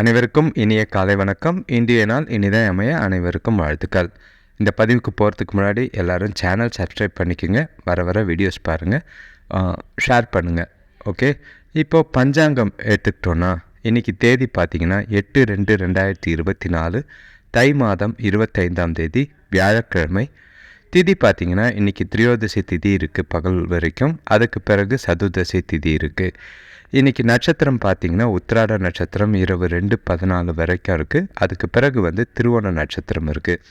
அனைவருக்கும் இனிய காலை வணக்கம். இன்றைய நாள் இனிதான் அமைய அனைவருக்கும் வாழ்த்துக்கள். இந்த பதிவுக்கு போகிறதுக்கு முன்னாடி எல்லோரும் சேனல் சப்ஸ்கிரைப் பண்ணிக்கோங்க. வர வர வீடியோஸ் பாருங்கள் ஷேர் பண்ணுங்கள் ஓகே இப்போது பஞ்சாங்கம் எடுத்துக்கிட்டோன்னா இன்றைக்கி தேதி பார்த்திங்கன்னா எட்டு ரெண்டு ரெண்டாயிரத்தி இருபத்தி நாலு தை மாதம் இருபத்தைந்தாம் தேதி வியாழக்கிழமை. திதி பார்த்திங்கன்னா இன்றைக்கி திரியோதசி திதி இருக்குது பகல் வரைக்கும். அதுக்கு பிறகு சதுர்தசி திதி இருக்குது இன்றைக்கி நட்சத்திரம் பார்த்திங்கன்னா உத்திராட நட்சத்திரம் இரவு ரெண்டு பதினாலு வரைக்கும் இருக்குது அதுக்கு பிறகு வந்து திருவோண நட்சத்திரம் இருக்குது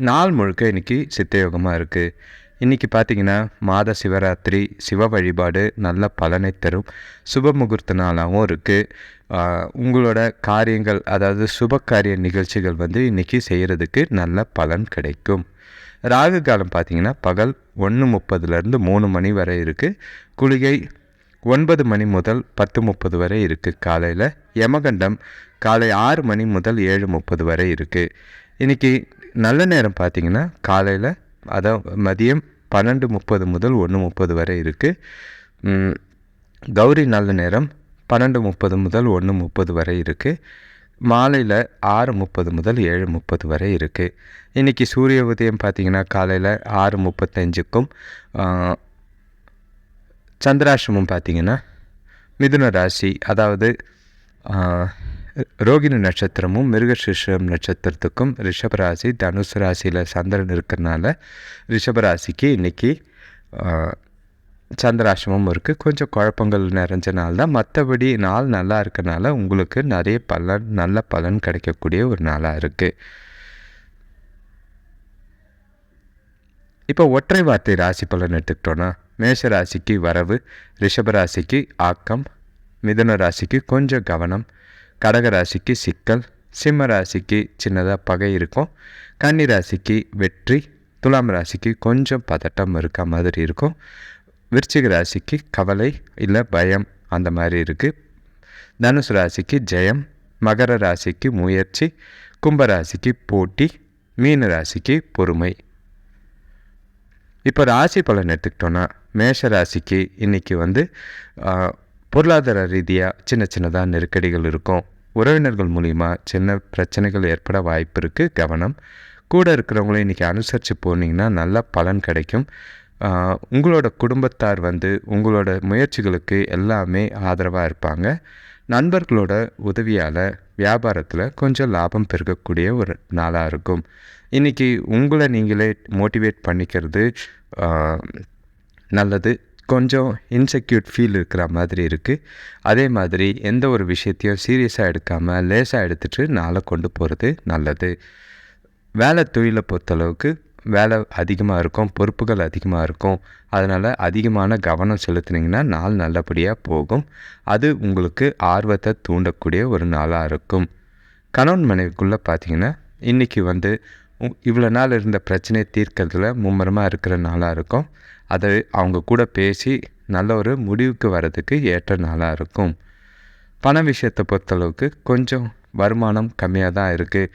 நாள் முழுக்க இன்றைக்கி சித்தயோகமாக இருக்குது இன்றைக்கி பார்த்திங்கன்னா மாத சிவராத்திரி சிவ வழிபாடு நல்ல பலனை தரும். சுப முகூர்த்த நாளாகவும் இருக்குது உங்களோட காரியங்கள் அதாவது சுப காரிய நிகழ்ச்சிகள் வந்து இன்றைக்கி செய்கிறதுக்கு நல்ல பலன் கிடைக்கும். ராகு காலம் பார்த்திங்கன்னா பகல் ஒன்று முப்பதுலேருந்து மூணு மணி வரை இருக்குது குளிகை ஒன்பது மணி முதல் பத்து முப்பது வரை இருக்குது காலையில் யமகண்டம் காலை ஆறு மணி முதல் ஏழு முப்பது வரை இருக்குது இன்றைக்கி நல்ல நேரம் பார்த்திங்கன்னா காலையில் அதான் மதியம் பன்னெண்டு முப்பது முதல் ஒன்று முப்பது வரை இருக்குது கௌரி நல்ல நேரம் பன்னெண்டு முப்பது முதல் ஒன்று முப்பது வரை இருக்குது மாலையில் ஆறு முப்பது முதல் ஏழு முப்பது வரை இருக்குது இன்றைக்கி சூரிய உதயம் பார்த்திங்கன்னா காலையில் ஆறு முப்பத்தஞ்சுக்கும் சந்திராசிரமம் பார்த்திங்கன்னா மிதுன ராசி அதாவது ரோகிணி நட்சத்திரமும் மிருகசிஷம் நட்சத்திரத்துக்கும் ரிஷபராசி தனுசு ராசியில் சந்திரன் இருக்கிறனால ரிஷபராசிக்கு இன்றைக்கி சந்திராசிரமம் இருக்குது கொஞ்சம் குழப்பங்கள் நிறைஞ்ச நாள் தான் மற்றபடி நாள் நல்லா இருக்கனால உங்களுக்கு நிறைய பலன் நல்ல பலன் கிடைக்கக்கூடிய ஒரு நாளாக இருக்குது இப்போ ஒற்றை வார்த்தை ராசி பலன் எடுத்துக்கிட்டோன்னா மேஷ ராசிக்கு வரவு ரிஷப ராசிக்கு ஆக்கம் மிதுன ராசிக்கு கொஞ்சம் கவனம் கடக ராசிக்கு சிக்கல் சிம்ம ராசிக்கு சின்னதாக பகை இருக்கும் கன்னி ராசிக்கு வெற்றி துலாம் ராசிக்கு கொஞ்சம் பதட்டம் இருக்க மாதிரி இருக்கும் விருச்சிக ராசிக்கு கவலை இல்லை பயம் அந்த மாதிரி இருக்குது தனுசு ராசிக்கு ஜெயம் மகர ராசிக்கு முயற்சி கும்பராசிக்கு போட்டி மீன ராசிக்கு பொறுமை. இப்போ ராசி பலன் எடுத்துக்கிட்டோன்னா மேஷ ராசிக்கு இன்றைக்கி வந்து பொருளாதார ரீதியாக சின்ன சின்னதாக நெருக்கடிகள் இருக்கும். உறவினர்கள் மூலிமா சின்ன பிரச்சனைகள் ஏற்பட வாய்ப்பு இருக்குது கவனம். கூட இருக்கிறவங்களும் இன்றைக்கி அனுசரித்து போனீங்கன்னா நல்ல பலன் கிடைக்கும். உங்களோட குடும்பத்தார் வந்து உங்களோட முயற்சிகளுக்கு எல்லாமே ஆதரவாக இருப்பாங்க. நண்பர்களோட உதவியால் வியாபாரத்தில் கொஞ்சம் லாபம் பெருகக்கூடிய ஒரு நாளாக இருக்கும். இன்றைக்கி உங்களை நீங்களே மோட்டிவேட் பண்ணிக்கிறது நல்லது. கொஞ்சம் இன்செக்யூர்ட் ஃபீல் இருக்கிற மாதிரி இருக்குது அதே மாதிரி எந்த ஒரு விஷயத்தையும் சீரியஸாக எடுக்காமல் லேசாக எடுத்துகிட்டு நாளை கொண்டு போகிறது நல்லது. வேலை தொழிலை பொறுத்தளவுக்கு வேலை அதிகமாக இருக்கும் பொறுப்புகள் அதிகமாக இருக்கும். அதனால் அதிகமான கவனம் செலுத்துனீங்கன்னா நாள் நல்லபடியாக போகும். அது உங்களுக்கு ஆர்வத்தை தூண்டக்கூடிய ஒரு நாளாக இருக்கும். கணவன் மனைவிக்குள்ளே பார்த்தீங்கன்னா இன்றைக்கி வந்து இவ்வளோ நாள் இருந்த பிரச்சனையை தீர்க்கறதுல மும்முரமாக இருக்கிற நாளாக இருக்கும். அதை அவங்க கூட பேசி நல்ல ஒரு முடிவுக்கு வர்றதுக்கு ஏற்ற நாளாக இருக்கும். பண விஷயத்தை பொறுத்தளவுக்கு கொஞ்சம் வருமானம் கம்மியாக தான் இருக்குது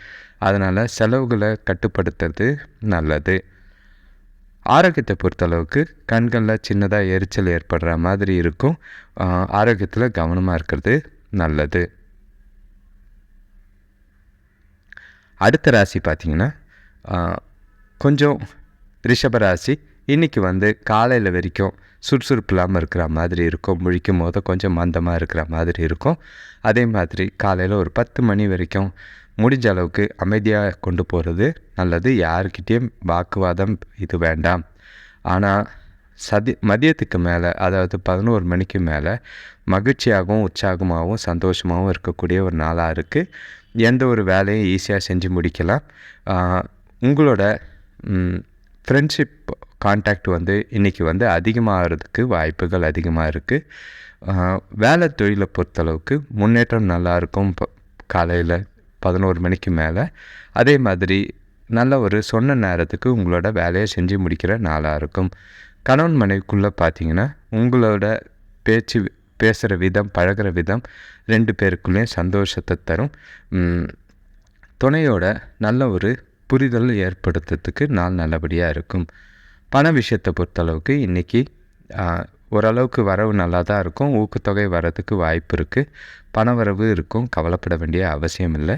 அதனால் செலவுகளை கட்டுப்படுத்துறது நல்லது. ஆரோக்கியத்தை பொறுத்தளவுக்கு கண்களில் சின்னதாக எரிச்சல் ஏற்படுற மாதிரி இருக்கும். ஆரோக்கியத்தில் கவனமாக இருக்கிறது நல்லது. அடுத்த ராசி பார்த்திங்கன்னா கொஞ்சம் ரிஷப ராசி. இன்றைக்கி வந்து காலையில் வரைக்கும் சுறுசுறுப்பு இல்லாமல் இருக்கிற மாதிரி இருக்கும். முழிக்கும் போது கொஞ்சம் மந்தமாக இருக்கிற மாதிரி இருக்கும். அதே மாதிரி காலையில் ஒரு பத்து மணி வரைக்கும் முடிஞ்ச அளவுக்கு அமைதியாக கொண்டு போகிறது நல்லது. யாருக்கிட்டேயும் வாக்குவாதம் இது வேண்டாம். ஆனால் சதி மதியத்துக்கு மேலே அதாவது பதினோரு மணிக்கு மேலே மகிழ்ச்சியாகவும் உற்சாகமாகவும் சந்தோஷமாகவும் இருக்கக்கூடிய ஒரு நாளாக இருக்குது எந்த ஒரு வேலையும் ஈஸியாக செஞ்சு முடிக்கலாம். உங்களோட ஃப்ரெண்ட்ஷிப் கான்டாக்ட் வந்து இன்றைக்கி வந்து அதிகமாகிறதுக்கு வாய்ப்புகள் அதிகமாக இருக்குது வேலை தொழிலை பொறுத்தளவுக்கு முன்னேற்றம் நல்லாயிருக்கும் காலையில் பதினோரு மணிக்கு மேலே. அதே மாதிரி நல்ல ஒரு சொன்ன நேரத்துக்கு உங்களோட வேலையை செஞ்சு முடிக்கிற நாளாக இருக்கும். கணவன் மனைவிக்குள்ளே பார்த்தீங்கன்னா உங்களோட பேச்சு பேசுகிற விதம் பழகிற விதம் ரெண்டு பேருக்குள்ளேயும் சந்தோஷத்தை தரும். துணையோட நல்ல ஒரு புரிதல் ஏற்படுத்துறதுக்கு நாள் நல்லபடியாக இருக்கும். பண விஷயத்தை பொறுத்தளவுக்கு இன்றைக்கி ஓரளவுக்கு வரவு நல்லா தான் இருக்கும். ஊக்கத்தொகை வரதுக்கு வாய்ப்பு இருக்குது பணவரவு இருக்கும். கவலைப்பட வேண்டிய அவசியம் இல்லை.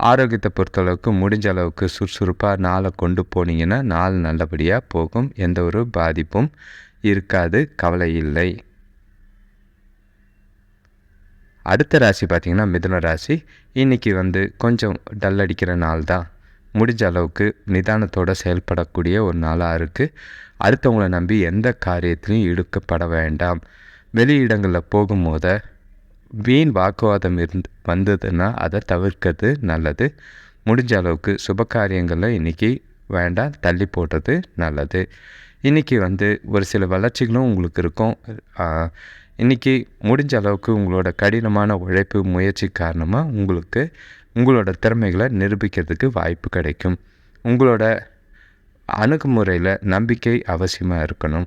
ஆரோக்கியத்தை பொறுத்தளவுக்கு முடிஞ்ச அளவுக்கு சுறுசுறுப்பாக நாளை கொண்டு போனீங்கன்னா நாள் நல்லபடியாக போகும். எந்த ஒரு பாதிப்பும் இருக்காது. கவலை இல்லை. அடுத்த ராசி பார்த்திங்கன்னா மிதுன ராசி. இன்றைக்கி வந்து கொஞ்சம் டல் அடிக்கிற நாள் தான் முடிஞ்ச அளவுக்கு நிதானத்தோடு செயல்படக்கூடிய ஒரு நாளாக இருக்குது அடுத்தவங்கள நம்பி எந்த காரியத்திலையும் இழுக்கப்பட வேண்டாம். வெளி இடங்களில் வீண் வாக்குவாதம் இருந்து வந்ததுன்னா அதை தவிர்க்கிறது நல்லது. முடிஞ்ச அளவுக்கு சுப காரியங்களில் இன்றைக்கி வேண்டாம் தள்ளி போடுறது நல்லது. இன்றைக்கி வந்து ஒரு சில வளர்ச்சிகளும் உங்களுக்கு இருக்கும். இன்றைக்கி முடிஞ்ச அளவுக்கு உங்களோட கடினமான உழைப்பு முயற்சி காரணமாக உங்களுக்கு உங்களோட திறமைகளை நிரூபிக்கிறதுக்கு வாய்ப்பு கிடைக்கும். உங்களோட அணுகுமுறையில் நம்பிக்கை அவசியமாக இருக்கணும்.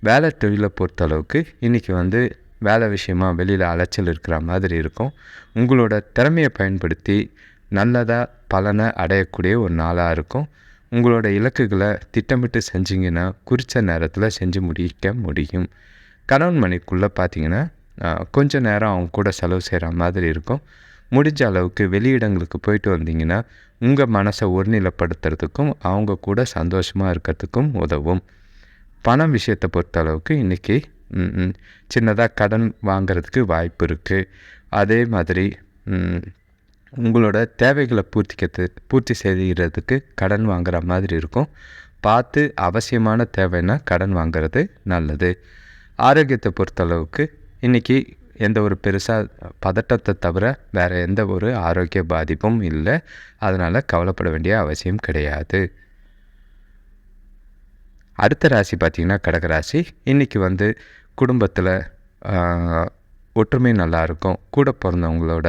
வேலை தொழிலை பொறுத்தளவுக்கு இன்றைக்கி வந்து வேலை விஷயமாக வெளியில் அலைச்சல் இருக்கிற மாதிரி இருக்கும். உங்களோட திறமையை பயன்படுத்தி நல்லதாக பலனை அடையக்கூடிய ஒரு நாளாக இருக்கும். உங்களோட இலக்குகளை திட்டமிட்டு செஞ்சிங்கன்னா குறித்த நேரத்தில் செஞ்சு முடிக்க முடியும். கணவன் மணிக்குள்ளே பார்த்தீங்கன்னா கொஞ்சம் நேரம் அவங்க கூட செலவு செய்கிற மாதிரி இருக்கும். முடிஞ்ச அளவுக்கு வெளியிடங்களுக்கு போயிட்டு வந்தீங்கன்னா உங்கள் மனசை ஒருநிலைப்படுத்துறதுக்கும் அவங்க கூட சந்தோஷமாக இருக்கிறதுக்கும் உதவும். பணம் விஷயத்தை பொறுத்தளவுக்கு இன்றைக்கி சின்னதாக கடன் வாங்கிறதுக்கு வாய்ப்பு இருக்குது அதே மாதிரி உங்களோட தேவைகளை பூர்த்திக்கிறது பூர்த்தி செய்கிறதுக்கு கடன் வாங்குகிற மாதிரி இருக்கும். பார்த்து அவசியமான தேவைன்னா கடன் வாங்கிறது நல்லது. ஆரோக்கியத்தை பொறுத்தளவுக்கு இன்றைக்கி எந்த ஒரு பெருசாக பதட்டத்தை தவிர வேறு எந்த ஒரு ஆரோக்கிய பாதிப்பும் இல்லை. அதனால் கவலைப்பட வேண்டிய அவசியம் கிடையாது. அடுத்த ராசி பார்த்திங்கன்னா கடகராசி இன்றைக்கி வந்து குடும்பத்தில் ஒற்றுமை நல்லாயிருக்கும் கூட பிறந்தவங்களோட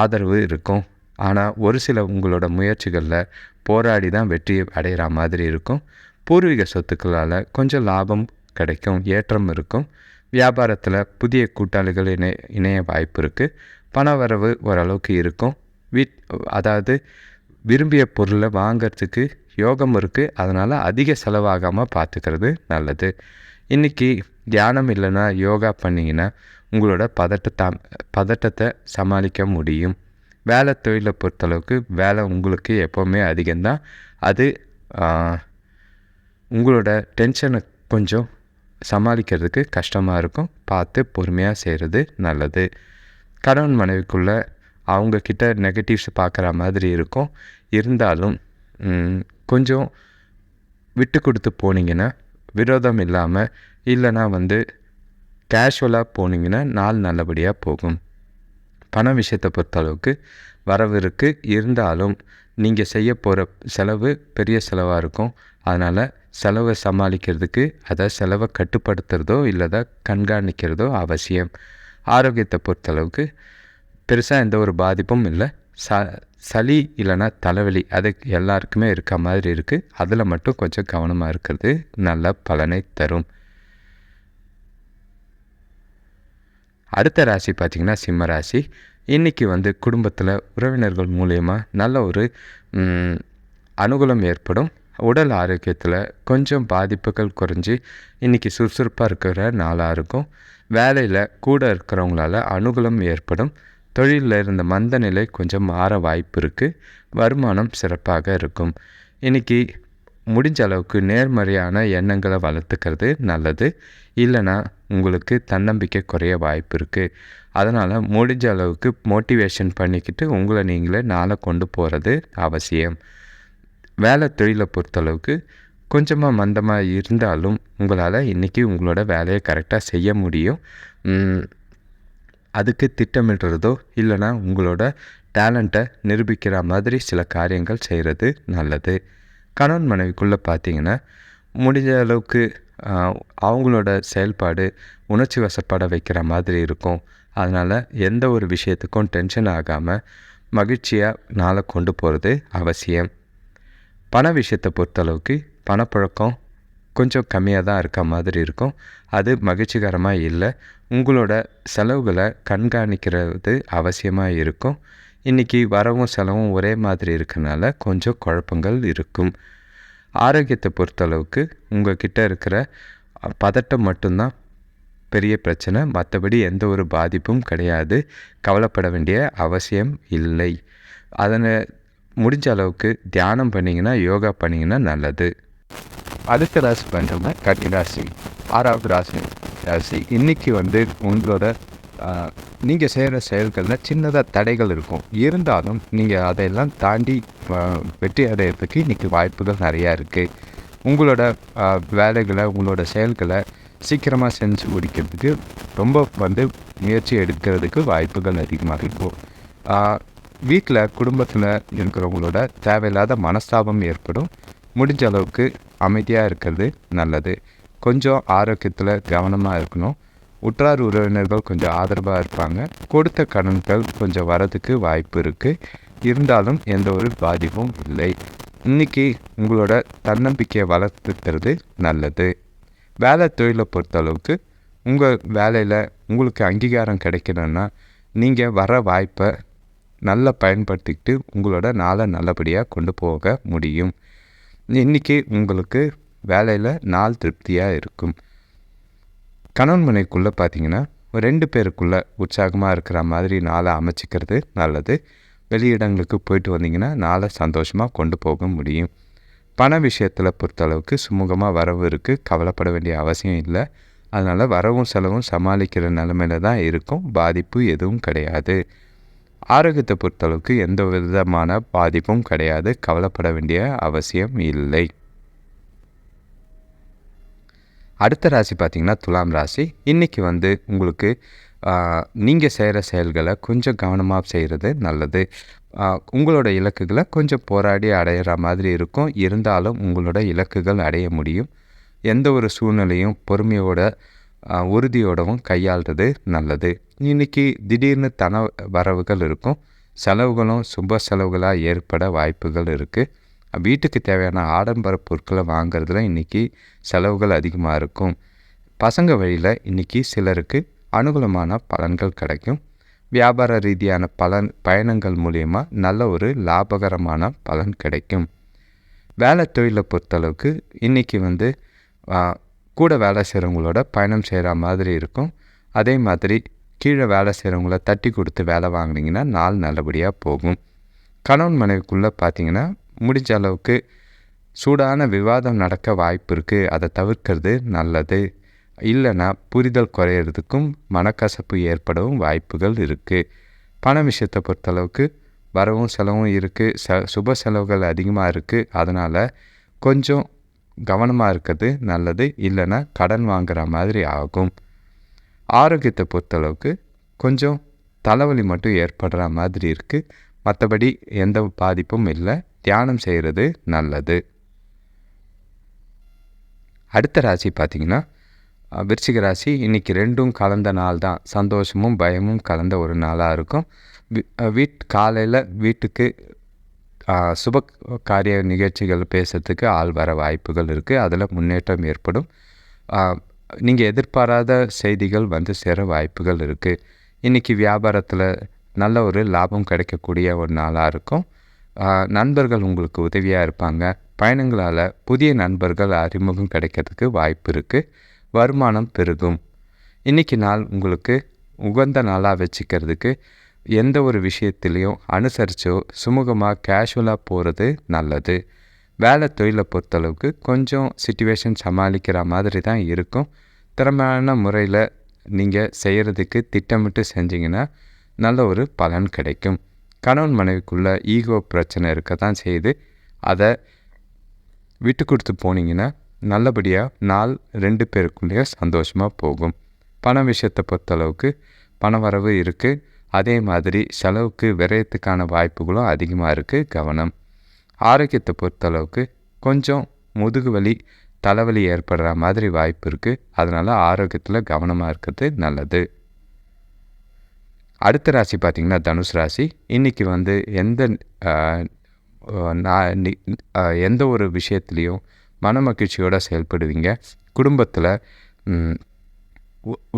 ஆதரவு இருக்கும். ஆனால் ஒரு சில உங்களோட முயற்சிகளில் போராடி தான் வெற்றி அடைகிற மாதிரி இருக்கும். பூர்வீக சொத்துக்களால் கொஞ்சம் லாபம் கிடைக்கும் ஏற்றம் இருக்கும். வியாபாரத்தில் புதிய கூட்டாளிகள் இணை இணைய வாய்ப்பு இருக்குது பண வரவு ஓரளவுக்கு இருக்கும். வீட் அதாவது விரும்பிய பொருளை வாங்கிறதுக்கு யோகம் இருக்குது அதனால் அதிக செலவாகாமல் பார்த்துக்கிறது நல்லது. இன்றைக்கி தியானம் இல்லைன்னா யோகா பண்ணிங்கன்னா உங்களோட பதட்டத்தை பதட்டத்தை சமாளிக்க முடியும். வேலை தொழிலை பொறுத்தளவுக்கு வேலை உங்களுக்கு எப்போவுமே அதிகம்தான். அது உங்களோட டென்ஷனை கொஞ்சம் சமாளிக்கிறதுக்கு கஷ்டமாக இருக்கும். பார்த்து பொறுமையாக செய்கிறது நல்லது. கணவன் மனைவிக்குள்ளே அவங்கக்கிட்ட நெகட்டிவ்ஸ் பார்க்குற மாதிரி இருக்கும். இருந்தாலும் கொஞ்சம் விட்டு கொடுத்து போனீங்கன்னா விரோதம் இல்லாமல் இல்லைனா வந்து கேஷுவலாக போனீங்கன்னா நாள் நல்லபடியாக போகும். பண விஷயத்தை பொறுத்தளவுக்கு வரவு இருக்குது இருந்தாலும் நீங்கள் செய்ய போகிற செலவு பெரிய செலவாக இருக்கும். அதனால் செலவை சமாளிக்கிறதுக்கு அதை செலவை கட்டுப்படுத்துகிறதோ இல்லைதா கண்காணிக்கிறதோ அவசியம். ஆரோக்கியத்தை பொறுத்தளவுக்கு பெருசாக எந்த ஒரு பாதிப்பும் இல்லை. ச சளி இல்லைன்னா தலைவலி அது எல்லாருக்குமே இருக்க மாதிரி இருக்குது அதில் மட்டும் கொஞ்சம் கவனமாக இருக்கிறது நல்ல பலனை தரும். அடுத்த ராசி பார்த்திங்கன்னா சிம்ம ராசி. இன்றைக்கி வந்து குடும்பத்தில் உறவினர்கள் மூலயமா நல்ல ஒரு அனுகூலம் ஏற்படும். உடல் ஆரோக்கியத்தில் கொஞ்சம் பாதிப்புகள் குறைஞ்சி இன்றைக்கி சுறுசுறுப்பாக இருக்கிற நாளாக இருக்கும். வேலையில் கூட இருக்கிறவங்களால அனுகூலம் ஏற்படும். தொழிலில் இருந்த மந்த நிலை கொஞ்சம் மாற வாய்ப்பு இருக்குது வருமானம் சிறப்பாக இருக்கும். இன்றைக்கி முடிஞ்ச அளவுக்கு நேர்மறையான எண்ணங்களை வளர்த்துக்கிறது நல்லது. இல்லைனா உங்களுக்கு தன்னம்பிக்கை குறைய வாய்ப்பு இருக்குது அதனால் முடிஞ்ச அளவுக்கு மோட்டிவேஷன் பண்ணிக்கிட்டு உங்களை நீங்களே நாளை கொண்டு போகிறது அவசியம். வேலை தொழிலை பொறுத்தளவுக்கு கொஞ்சமாக மந்தமாக இருந்தாலும் உங்களால் இன்றைக்கி உங்களோட வேலையை கரெக்டாக செய்ய முடியும். அதுக்கு திட்டமிடுறதோ இல்லைனா உங்களோட டேலண்ட்டை நிரூபிக்கிற மாதிரி சில காரியங்கள் செய்கிறது நல்லது. கணவன் மனைவிக்குள்ளே பார்த்தீங்கன்னா முடிஞ்ச அளவுக்கு அவங்களோட செயல்பாடு உணர்ச்சி வசப்பட வைக்கிற மாதிரி இருக்கும். அதனால் எந்த ஒரு விஷயத்துக்கும் டென்ஷன் ஆகாமல் மகிழ்ச்சியாக நாளை கொண்டு போகிறது அவசியம். பண விஷயத்தை பொறுத்தளவுக்கு பணப்பழக்கம் கொஞ்சம் கம்மியாக தான் இருக்க மாதிரி இருக்கும். அது மகிழ்ச்சிகரமாக இல்லை. உங்களோட செலவுகளை கண்காணிக்கிறது அவசியமாக இருக்கும். இன்றைக்கி வரவும் செலவும் ஒரே மாதிரி இருக்கனால கொஞ்சம் குழப்பங்கள் இருக்கும். ஆரோக்கியத்தை பொறுத்தளவுக்கு உங்கள் கிட்டே இருக்கிற பதட்டம் மட்டும்தான் பெரிய பிரச்சனை. மற்றபடி எந்த ஒரு பாதிப்பும் கிடையாது. கவலைப்பட வேண்டிய அவசியம் இல்லை. அதனை முடிஞ்ச அளவுக்கு தியானம் பண்ணிங்கன்னா யோகா பண்ணிங்கன்னா நல்லது. அடுத்த ராசி பண்ணுறோம்னா கன்னி ராசி. ஆறாவது ராசி ராசி. இன்றைக்கி வந்து உங்களோட நீங்கள் செய்கிற செயல்களில் சின்னதாக தடைகள் இருக்கும். இருந்தாலும் நீங்கள் அதையெல்லாம் தாண்டி வெற்றி அடையிறதுக்கு இன்றைக்கி வாய்ப்புகள் நிறையா இருக்குது உங்களோட வேலைகளை உங்களோட செயல்களை சீக்கிரமாக செஞ்சு முடிக்கிறதுக்கு ரொம்ப வந்து முயற்சி எடுக்கிறதுக்கு வாய்ப்புகள் அதிகமாக இருக்கும். வீட்டில் குடும்பத்தில் இருக்கிறவங்களோட தேவையில்லாத மனஸ்தாபம் ஏற்படும். முடிஞ்ச அளவுக்கு அமைதியாக இருக்கிறது நல்லது. கொஞ்சம் ஆரோக்கியத்தில் கவனமாக இருக்கணும். உற்றார் உறவினர்கள் கொஞ்சம் ஆதரவாக இருப்பாங்க. கொடுத்த கடன்கள் கொஞ்சம் வரதுக்கு வாய்ப்பு இருக்குது இருந்தாலும் எந்த ஒரு பாதிப்பும் இல்லை. இன்னைக்கு உங்களோட தன்னம்பிக்கையை வளர்த்துக்கிறது நல்லது. வேலை தொழிலை பொறுத்தளவுக்கு உங்கள் வேலையில் உங்களுக்கு அங்கீகாரம் கிடைக்கணும்னா நீங்கள் வர வாய்ப்பை நல்லா பயன்படுத்திக்கிட்டு உங்களோட நாளை நல்லபடியாக கொண்டு போக முடியும். இன்றைக்கி உங்களுக்கு வேலையில் நாள் திருப்தியாக இருக்கும். கணவன் மனைக்குள்ளே பார்த்தீங்கன்னா ரெண்டு பேருக்குள்ளே உற்சாகமாக இருக்கிற மாதிரி நாளை அமைச்சிக்கிறது நல்லது. வெளியிடங்களுக்கு போயிட்டு வந்தீங்கன்னா நாளை சந்தோஷமாக கொண்டு போக முடியும். பண விஷயத்தில் பொறுத்தளவுக்கு சுமூகமாக வரவு இருக்குது கவலைப்பட வேண்டிய அவசியம் இல்லை. அதனால் வரவும் செலவும் சமாளிக்கிற நிலமையில தான் இருக்கும். பாதிப்பு எதுவும் கிடையாது. ஆரோக்கியத்தை பொறுத்தளவுக்கு எந்த விதமான பாதிப்பும் கிடையாது. கவலைப்பட வேண்டிய அவசியம் இல்லை. அடுத்த ராசி பார்த்திங்கன்னா துலாம் ராசி. இன்றைக்கி வந்து உங்களுக்கு நீங்கள் செய்கிற செயல்களை கொஞ்சம் கவனமாக செய்கிறது நல்லது. உங்களோட இலக்குகளை கொஞ்சம் போராடி அடையிற மாதிரி இருக்கும். இருந்தாலும் உங்களோட இலக்குகள் அடைய முடியும். எந்த ஒரு சூழ்நிலையும் பொறுமையோட உறுதியோடவும் கையாள்றது நல்லது. இன்றைக்கி திடீர்னு தன வரவுகள் இருக்கும். செலவுகளும் சுப செலவுகளாக ஏற்பட வாய்ப்புகள் இருக்குது வீட்டுக்கு தேவையான ஆடம்பர பொருட்களை வாங்குறதுல இன்றைக்கி செலவுகள் அதிகமாக இருக்கும். பசங்க வழியில் இன்றைக்கி சிலருக்கு அனுகூலமான பலன்கள் கிடைக்கும். வியாபார ரீதியான பலன் பயணங்கள் மூலயமா நல்ல ஒரு லாபகரமான பலன் கிடைக்கும். வேலை தொழிலை பொறுத்தளவுக்கு இன்றைக்கி வந்து கூட வேலை செய்கிறவங்களோட பயணம் செய்கிற மாதிரி இருக்கும். அதே மாதிரி கீழே வேலை செய்கிறவங்கள தட்டி கொடுத்து வேலை வாங்கினீங்கன்னா நாள் நல்லபடியாக போகும். கணவன் மனைவிக்குள்ளே பார்த்தீங்கன்னா முடிஞ்ச அளவுக்கு சூடான விவாதம் நடக்க வாய்ப்பு இருக்குது அதை தவிர்க்கிறது நல்லது. இல்லைன்னா புரிதல் குறையிறதுக்கும் மனக்கசப்பு ஏற்படவும் வாய்ப்புகள் இருக்குது பண விஷயத்தை பொறுத்தளவுக்கு வரவும் செலவும் இருக்குது ச சுப செலவுகள் அதிகமாக இருக்குது அதனால் கொஞ்சம் கவனமாக இருக்கிறது நல்லது. இல்லைன்னா கடன் வாங்குற மாதிரி ஆகும். ஆரோக்கியத்தை பொறுத்தளவுக்கு கொஞ்சம் தலைவலி மட்டும் ஏற்படுற மாதிரி இருக்குது மற்றபடி எந்த பாதிப்பும் இல்லை. தியானம் செய்கிறது நல்லது. அடுத்த ராசி பார்த்திங்கன்னா விருச்சிக ராசி இன்றைக்கி ரெண்டும் கலந்த நாள் தான். சந்தோஷமும் பயமும் கலந்த ஒரு நாளாக இருக்கும். வீட் காலையில் வீட்டுக்கு சுப காரிய நிகழ்ச்சிகள் பேசுறதுக்கு ஆள் வர வாய்ப்புகள் இருக்குது அதில் முன்னேற்றம் ஏற்படும். நீங்கள் எதிர்பாராத செய்திகள் வந்து சேர வாய்ப்புகள் இருக்குது இன்றைக்கி வியாபாரத்தில் நல்ல ஒரு லாபம் கிடைக்கக்கூடிய ஒரு நாளாக இருக்கும். நண்பர்கள் உங்களுக்கு உதவியாக இருப்பாங்க. பயணங்களால் புதிய நண்பர்கள் அறிமுகம் கிடைக்கிறதுக்கு வாய்ப்பு இருக்குது வருமானம் பெருகும். இன்றைக்கி நாள் உங்களுக்கு உகந்த நாளாக வச்சுக்கிறதுக்கு எந்த ஒரு விஷயத்துலேயும் அனுசரிச்சோ சுமூகமாக கேஷுவலாக போகிறது நல்லது. வேலை தொழிலை பொறுத்தளவுக்கு கொஞ்சம் சுச்சுவேஷன் சமாளிக்கிற மாதிரி தான் இருக்கும். திறமையான முறையில் நீங்கள் செய்கிறதுக்கு திட்டமிட்டு செஞ்சிங்கன்னா நல்ல ஒரு பலன் கிடைக்கும். கணவன் மனைவிக்குள்ளே ஈகோ பிரச்சனை இருக்க தான் செய்யுது. அதை விட்டு கொடுத்து போனீங்கன்னா நல்லபடியாக நாள் ரெண்டு பேருக்குள்ளேயே சந்தோஷமாக போகும். பண விஷயத்தை பொறுத்தளவுக்கு பண வரவு இருக்குது அதே மாதிரி செலவுக்கு விரயத்துக்கான வாய்ப்புகளும் அதிகமாக இருக்குது கவனம். ஆரோக்கியத்தை பொறுத்தளவுக்கு கொஞ்சம் முதுகு வலி தலைவலி ஏற்படுற மாதிரி வாய்ப்பு இருக்குது அதனால் ஆரோக்கியத்தில் கவனமாக இருக்கிறது நல்லது. அடுத்த ராசி பார்த்திங்கன்னா தனுஷ் ராசி. இன்றைக்கி வந்து எந்த நான் எந்த ஒரு விஷயத்துலேயும் மன மகிழ்ச்சியோடு செயல்படுவீங்க. குடும்பத்தில்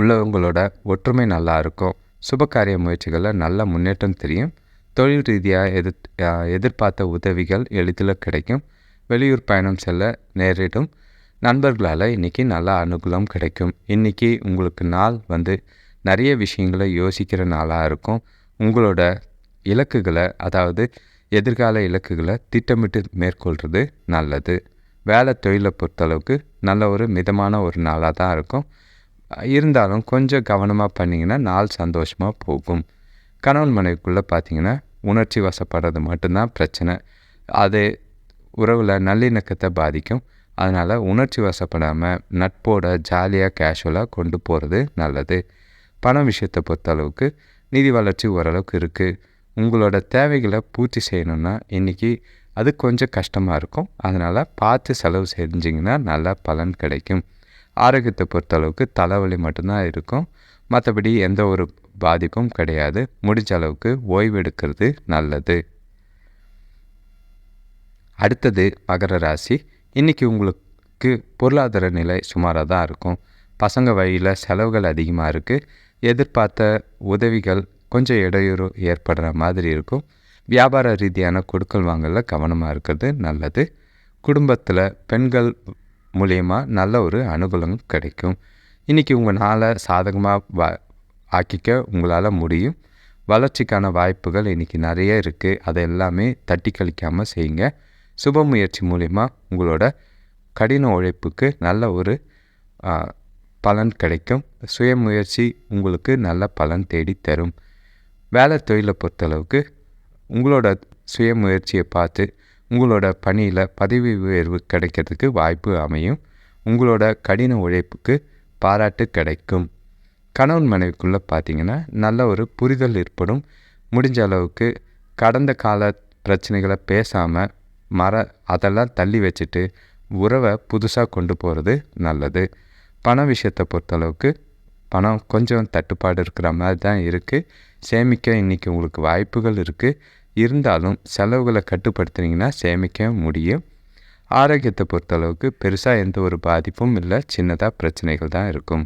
உள்ளவங்களோட ஒற்றுமை நல்லா இருக்கும். சுபகாரிய முயற்சிகளில் நல்ல முன்னேற்றம் தெரியும். தொழில் ரீதியாக எதிர் எதிர்பார்த்த உதவிகள் எளிதில் கிடைக்கும். வெளியூர் பயணம் செல்ல நேரிடும். நண்பர்களால் இன்றைக்கி நல்ல அனுகூலம் கிடைக்கும். இன்றைக்கி உங்களுக்கு நாள் வந்து நிறைய விஷயங்களை யோசிக்கிற நாளாக இருக்கும். உங்களோட இலக்குகளை அதாவது எதிர்கால இலக்குகளை திட்டமிட்டு மேற்கொள்கிறது நல்லது. வேலை தொழிலை பொறுத்தளவுக்கு நல்ல ஒரு மிதமான ஒரு நாளாக தான் இருக்கும். இருந்தாலும் கொஞ்சம் கவனமாக பண்ணிங்கன்னா நாள் சந்தோஷமாக போகும். கணவன் மனைவிக்குள்ளே பார்த்தீங்கன்னா உணர்ச்சி வசப்படுறது மட்டும்தான் பிரச்சனை. அது உறவில் நல்லிணக்கத்தை பாதிக்கும். அதனால் உணர்ச்சி வசப்படாமல் நட்போட ஜாலியாக கேஷுவலாக கொண்டு போகிறது நல்லது. பணம் விஷயத்தை பொறுத்தளவுக்கு நிதி வளர்ச்சி ஓரளவுக்கு இருக்குது உங்களோட தேவைகளை பூர்த்தி செய்யணுன்னா இன்றைக்கி அது கொஞ்சம் கஷ்டமாக இருக்கும். அதனால் பார்த்து செலவு செஞ்சிங்கன்னா நல்ல பலன் கிடைக்கும். ஆரோக்கியத்தை பொறுத்தளவுக்கு தலைவலி மட்டும்தான் இருக்கும். மற்றபடி எந்த ஒரு பாதிப்பும் கிடையாது. முடிஞ்ச அளவுக்கு ஓய்வெடுக்கிறது நல்லது. அடுத்தது மகர ராசி. இன்றைக்கி உங்களுக்கு பொருளாதார நிலை சுமாராக தான் இருக்கும். பசங்க வழியில் செலவுகள் அதிகமாக இருக்குது எதிர்பார்த்த உதவிகள் கொஞ்சம் இடையூறு ஏற்படுற மாதிரி இருக்கும். வியாபார ரீதியான கொடுக்கல் வாங்கலில் கவனமாக இருக்கிறது நல்லது. குடும்பத்தில் பெண்கள் மூலியமாக நல்ல ஒரு அனுகூலம் கிடைக்கும். இன்றைக்கி உங்கள் நாளை சாதகமாக வா ஆக்கிக்க உங்களால் முடியும். வளர்ச்சிக்கான வாய்ப்புகள் இன்றைக்கி நிறைய இருக்குது அதை எல்லாமே தட்டி கழிக்காமல் செய்யுங்க. சுப முயற்சி மூலிமா உங்களோட கடின உழைப்புக்கு நல்ல ஒரு பலன் கிடைக்கும். சுய முயற்சி உங்களுக்கு நல்ல பலன் தேடி தரும் வேலை தொழிலை பொறுத்தளவுக்கு உங்களோட சுய முயற்சியை பார்த்து உங்களோட பணியில் பதவி உயர்வு கிடைக்கிறதுக்கு வாய்ப்பு அமையும். உங்களோட கடின உழைப்புக்கு பாராட்டு கிடைக்கும். கணவன் மனைவிக்குள்ளே பார்த்தீங்கன்னா நல்ல ஒரு புரிதல் ஏற்படும். முடிஞ்ச அளவுக்கு கடந்த கால பிரச்சனைகளை பேசாமல் மர அதெல்லாம் தள்ளி வச்சுட்டு உறவை புதுசாக கொண்டு போகிறது நல்லது. பண விஷயத்தை பொறுத்தளவுக்கு பணம் கொஞ்சம் தட்டுப்பாடு இருக்கிற மாதிரி தான் இருக்குது சேமிக்க இன்றைக்கி உங்களுக்கு வாய்ப்புகள் இருக்குது இருந்தாலும் செலவுகளை கட்டுப்படுத்துனீங்கன்னா சேமிக்க முடியும். ஆரோக்கியத்தை பொறுத்தளவுக்கு பெருசாக எந்த ஒரு பாதிப்பும் இல்லை. சின்னதாக பிரச்சனைகள் தான் இருக்கும்.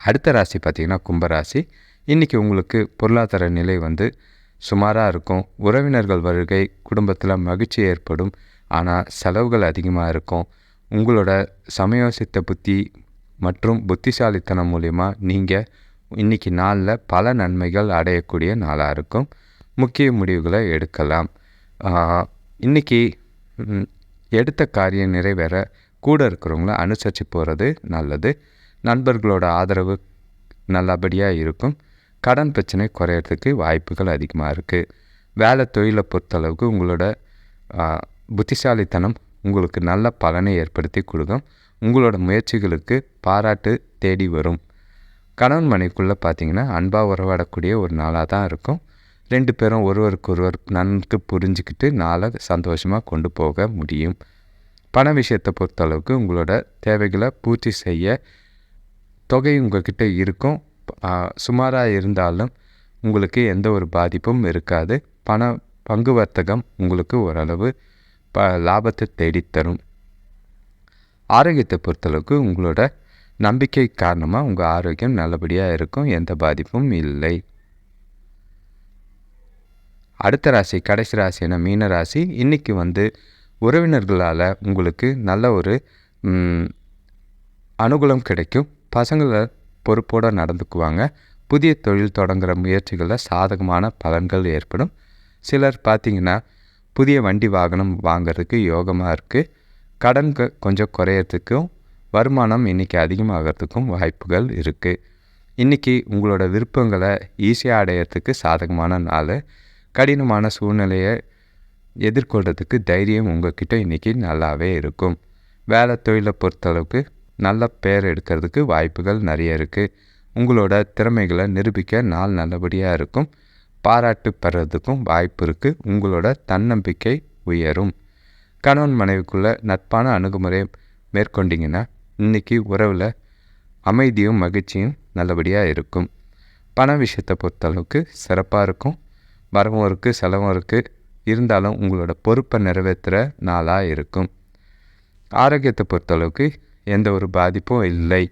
அடுத்த ராசி பார்த்திங்கன்னா கும்பராசி இன்றைக்கி உங்களுக்கு பொருளாதார நிலை வந்து சுமாராக இருக்கும். உறவினர்கள் வருகை குடும்பத்தில் மகிழ்ச்சி ஏற்படும். ஆனால் செலவுகள் அதிகமாக இருக்கும். உங்களோட சமயோசித்த புத்தி மற்றும் புத்திசாலித்தனம் மூலிமா நீங்கள் இன்றைக்கி நாளில் பல நன்மைகள் அடையக்கூடிய நாளாக இருக்கும். முக்கிய முடிவுகளை எடுக்கலாம். இன்றைக்கி எடுத்த காரியம் நிறைவேற கூட இருக்கிறவங்கள அனுசரித்து போகிறது நல்லது. நண்பர்களோட ஆதரவு நல்லபடியாக இருக்கும். கடன் பிரச்சனை குறையிறதுக்கு வாய்ப்புகள் அதிகமாக இருக்குது வேலை தொழிலை பொறுத்தளவுக்கு உங்களோட புத்திசாலித்தனம் உங்களுக்கு நல்ல பலனை ஏற்படுத்தி கொடுக்கும். உங்களோட முயற்சிகளுக்கு பாராட்டு தேடி வரும். கணவன் மனைக்குள்ளே பார்த்தீங்கன்னா அன்பாக உறவாடக்கூடிய ஒரு நாளாக தான் இருக்கும். ரெண்டு பேரும் ஒருவருக்கு ஒருவர் நன்கு புரிஞ்சுக்கிட்டு நாளை சந்தோஷமாக கொண்டு போக முடியும். பண விஷயத்தை பொறுத்தளவுக்கு உங்களோட தேவைகளை பூர்த்தி செய்ய தொகை உங்கள்கிட்ட இருக்கும். சுமாராக இருந்தாலும் உங்களுக்கு எந்த ஒரு பாதிப்பும் இருக்காது. பண பங்கு வர்த்தகம் உங்களுக்கு ஓரளவு ப லாபத்தை தேடித்தரும். ஆரோக்கியத்தை பொறுத்தளவுக்கு உங்களோட நம்பிக்கை காரணமாக உங்கள் ஆரோக்கியம் நல்லபடியாக இருக்கும் எந்த பாதிப்பும் இல்லை. அடுத்த ராசி கடைசி ராசினா மீன ராசி. இன்றைக்கி வந்து உறவினர்களால் உங்களுக்கு நல்ல ஒரு அனுகூலம் கிடைக்கும். பசங்களை பொறுப்போடு நடந்துக்குவாங்க. புதிய தொழில் தொடங்குகிற முயற்சிகளில் சாதகமான பலன்கள் ஏற்படும். சிலர் பார்த்திங்கன்னா புதிய வண்டி வாகனம் வாங்கிறதுக்கு யோகமாக இருக்குது கடன் கொஞ்சம் குறையறதுக்கும் வருமானம் இன்றைக்கி அதிகமாகிறதுக்கும் வாய்ப்புகள் இருக்குது இன்றைக்கி உங்களோட விருப்பங்களை ஈஸியாக அடையிறதுக்கு சாதகமான நாள். கடினமான சூழ்நிலையை எதிர்கொள்கிறதுக்கு தைரியம் உங்கள்கிட்ட இன்றைக்கி நல்லாவே இருக்கும். வேலை தொழிலை பொறுத்தளவுக்கு நல்ல பேர் எடுக்கிறதுக்கு வாய்ப்புகள் நிறைய இருக்குது உங்களோட திறமைகளை நிரூபிக்க நாள் நல்லபடியாக இருக்கும். பாராட்டு பெறதுக்கும் வாய்ப்பு இருக்குது உங்களோட தன்னம்பிக்கை உயரும். கணவன் மனைவிக்குள்ளே நட்பான அணுகுமுறை மேற்கொண்டிங்கன்னா இன்றைக்கி உறவில் அமைதியும் மகிழ்ச்சியும் நல்லபடியாக இருக்கும். பண விஷயத்தை பொறுத்தளவுக்கு சிறப்பாக இருக்கும். வரவும் இருக்குது செலவும் இருக்குது இருந்தாலும் உங்களோட பொறுப்பை நிறைவேற்றுற நாளாக இருக்கும். ஆரோக்கியத்தை பொறுத்தளவுக்கு எந்த ஒரு பாதிப்பும் இல்லை.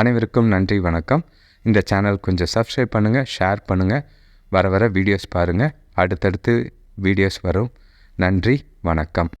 அனைவருக்கும் நன்றி வணக்கம். இந்த சேனல் கொஞ்சம் சப்ஸ்கிரைப் பண்ணுங்கள் ஷேர் பண்ணுங்கள் வர வர வீடியோஸ் பாருங்கள் அடுத்தடுத்து வீடியோஸ் வரும். நன்றி வணக்கம்.